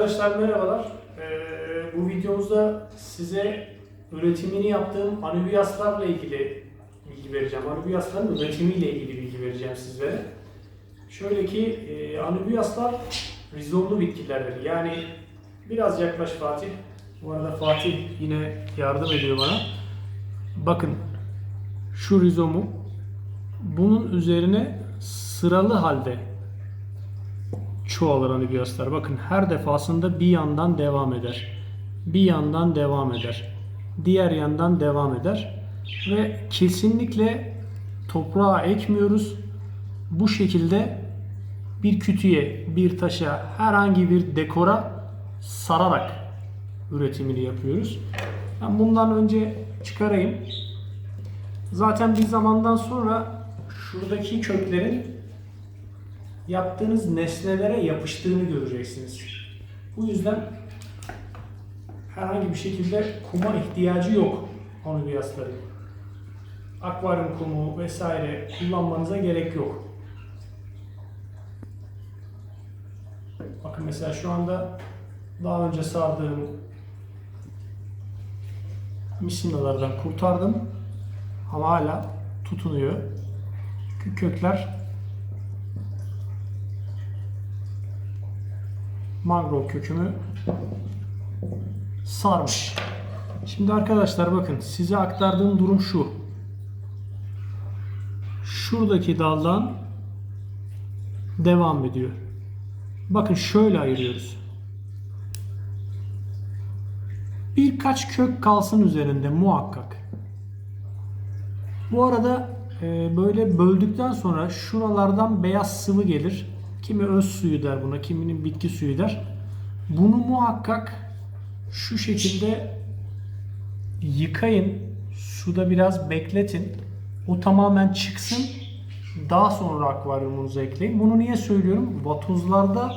Arkadaşlar merhabalar. Ee, bu videomuzda size üretimini yaptığım anübiyaslarla ilgili bilgi vereceğim. Anübiyasların üretimiyle ilgili bilgi vereceğim sizlere. Şöyle ki e, anübiyaslar rizomlu bitkilerdir. Yani biraz yaklaş Fatih. Bu arada Fatih yine yardım ediyor bana. Bakın şu rizomu bunun üzerine sıralı halde çoğalır anübiyaslar. Bakın her defasında bir yandan devam eder. Bir yandan devam eder. Diğer yandan devam eder. Ve kesinlikle toprağa ekmiyoruz. Bu şekilde bir kütüye, bir taşa, herhangi bir dekora sararak üretimini yapıyoruz. Ben bundan önce çıkarayım. Zaten bir zamandan sonra şuradaki köklerin yaptığınız nesnelere yapıştığını göreceksiniz. Bu yüzden herhangi bir şekilde kuma ihtiyacı yok anübiyasların. Akvaryum kumu vesaire kullanmanıza gerek yok. Bakın mesela şu anda daha önce sardığım misinalardan kurtardım. Ama hala tutunuyor. Çünkü kökler mangrove kökümü sarmış. Şimdi arkadaşlar bakın size aktardığım durum şu. Şuradaki daldan devam ediyor. Bakın şöyle ayırıyoruz. Birkaç kök kalsın üzerinde muhakkak. Bu arada e, böyle böldükten sonra şuralardan beyaz sıvı gelir. Kimi öz suyu der buna, kiminin bitki suyu der. Bunu muhakkak şu şekilde yıkayın. Suda biraz bekletin. O tamamen çıksın. Daha sonra akvaryumunuza ekleyin. Bunu niye söylüyorum? Vatozlarda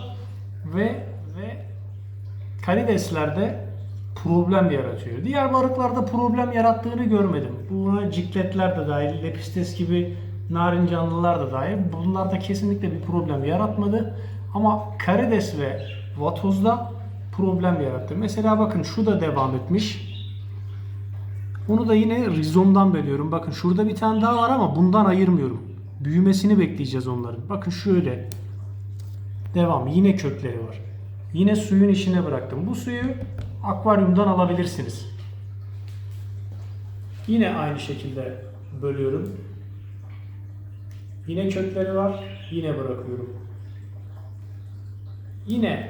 ve ve karideslerde problem yaratıyor. Diğer balıklarda problem yarattığını görmedim. Buna cikletler de dahil, lepistes gibi narin canlılar da dahil. Bunlarda kesinlikle bir problem yaratmadı. Ama karides ve vatozda problem yarattı. Mesela bakın şu da devam etmiş. Bunu da yine rizomdan bölüyorum. Bakın şurada bir tane daha var ama bundan ayırmıyorum. Büyümesini bekleyeceğiz onların. Bakın şöyle. Devam. Yine kökleri var. Yine suyun içine bıraktım. Bu suyu akvaryumdan alabilirsiniz. Yine aynı şekilde bölüyorum. Yine kökleri var. Yine bırakıyorum. Yine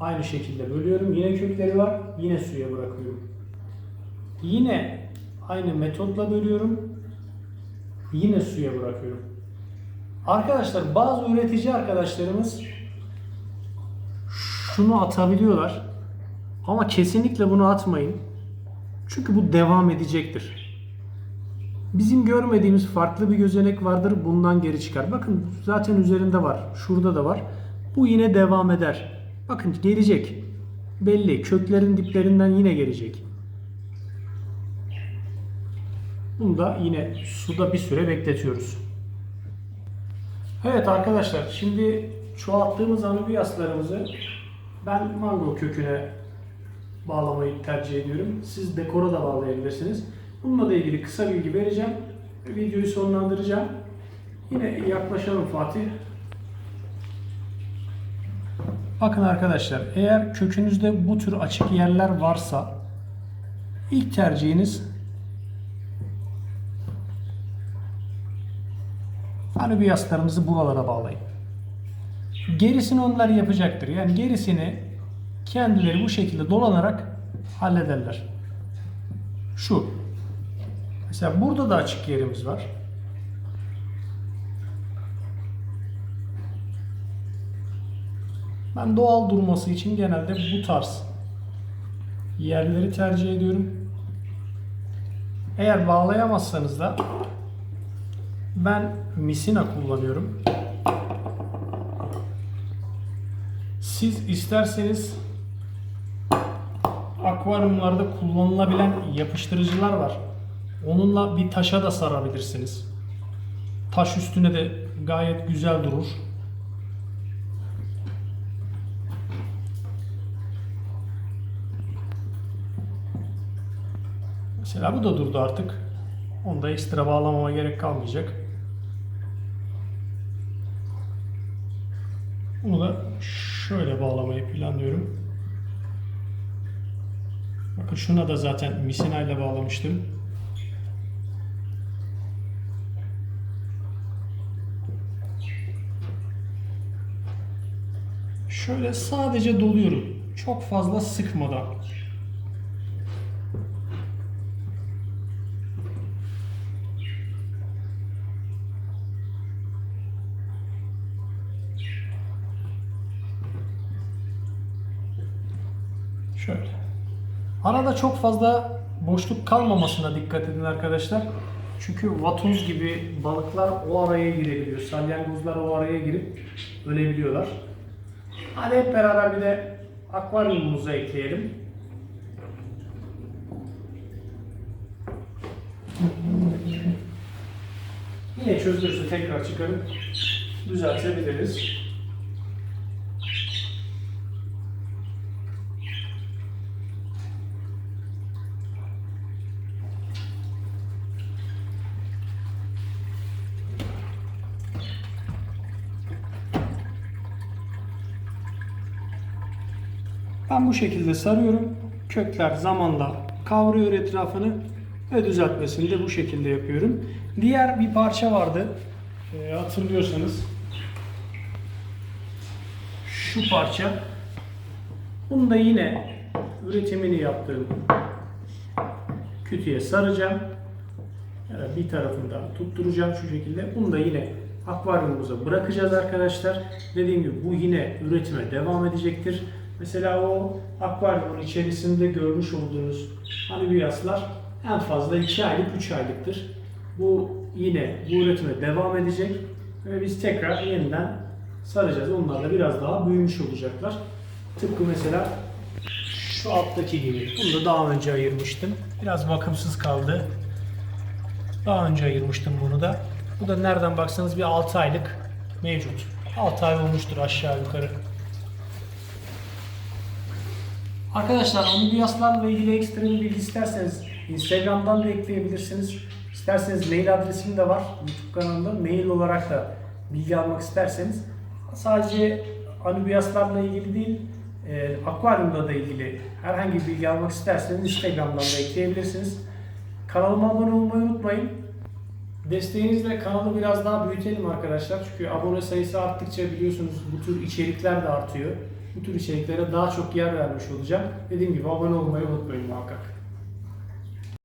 aynı şekilde bölüyorum. Yine kökleri var. Yine suya bırakıyorum. Yine aynı metotla bölüyorum. Yine suya bırakıyorum. Arkadaşlar bazı üretici arkadaşlarımız şunu atabiliyorlar. Ama kesinlikle bunu atmayın. Çünkü bu devam edecektir. Bizim görmediğimiz farklı bir gözenek vardır. Bundan geri çıkar. Bakın zaten üzerinde var. Şurada da var. Bu yine devam eder. Bakın gelecek. Belli. Köklerin diplerinden yine gelecek. Bunu da yine suda bir süre bekletiyoruz. Evet arkadaşlar şimdi çoğalttığımız anubiyaslarımızı ben mango köküne bağlamayı tercih ediyorum. Siz dekora da bağlayabilirsiniz. Bununla da ilgili kısa bilgi vereceğim. Videoyu sonlandıracağım. Yine yaklaşalım Fatih. Bakın arkadaşlar eğer kökünüzde bu tür açık yerler varsa ilk tercihiniz anubiyaslarımızı buralara bağlayın. Gerisini onlar yapacaktır. Yani gerisini kendileri bu şekilde dolanarak hallederler. Şu. Mesela burada da açık yerimiz var. Ben doğal durması için genelde bu tarz yerleri tercih ediyorum. Eğer bağlayamazsanız da ben misina kullanıyorum. Siz isterseniz akvaryumlarda kullanılabilen yapıştırıcılar var. Onunla bir taşa da sarabilirsiniz. Taş üstüne de gayet güzel durur. Mesela bu da durdu artık. Onu da ekstra bağlamama gerek kalmayacak. Bunu da şöyle bağlamayı planlıyorum. Bakın şuna da zaten misina ile bağlamıştım. Şöyle sadece doluyorum. Çok fazla sıkmadan. Şöyle. Arada çok fazla boşluk kalmamasına dikkat edin arkadaşlar. Çünkü vatoz gibi balıklar o araya girebiliyor. Salyangozlar o araya girip ölebiliyorlar. Hadi hep beraber bir de akvaryumumuzu ekleyelim. Yine çözülürse tekrar çıkarıp düzeltebiliriz. Ben bu şekilde sarıyorum. Kökler zamanla kavruyor etrafını ve düzeltmesini de bu şekilde yapıyorum. Diğer bir parça vardı. Ee, hatırlıyorsanız şu parça. Bunu da yine üretimini yaptığım kütüye saracağım. Yani bir tarafından tutturacağım şu şekilde. Bunu da yine akvaryumumuza bırakacağız arkadaşlar. Dediğim gibi bu yine üretime devam edecektir. Mesela o akvaryumun içerisinde görmüş olduğunuz anibiyaslar en fazla 2 aylık 3 aylıktır. Bu yine bu üretime devam edecek ve biz tekrar yeniden saracağız. Onlar da biraz daha büyümüş olacaklar. Tıpkı mesela şu alttaki gibi. Bunu da daha önce ayırmıştım. Biraz bakımsız kaldı. Daha önce ayırmıştım bunu da. Bu da nereden baksanız bir 6 aylık mevcut. 6 ay olmuştur aşağı yukarı. Arkadaşlar ameliyatslarla ilgili ekstra bir bilgi isterseniz Instagram'dan da ekleyebilirsiniz. İsterseniz mail adresim de var YouTube kanalında. Mail olarak da bilgi almak isterseniz sadece anubiyaslarla ilgili değil e, akvaryumla da ilgili herhangi bir bilgi almak isterseniz Instagram'dan da ekleyebilirsiniz. Kanalıma abone olmayı unutmayın. Desteğinizle kanalı biraz daha büyütelim arkadaşlar. Çünkü abone sayısı arttıkça biliyorsunuz bu tür içerikler de artıyor. Bu tür içeriklere daha çok yer vermiş olacağım. Dediğim gibi abone olmayı unutmayın muhakkak.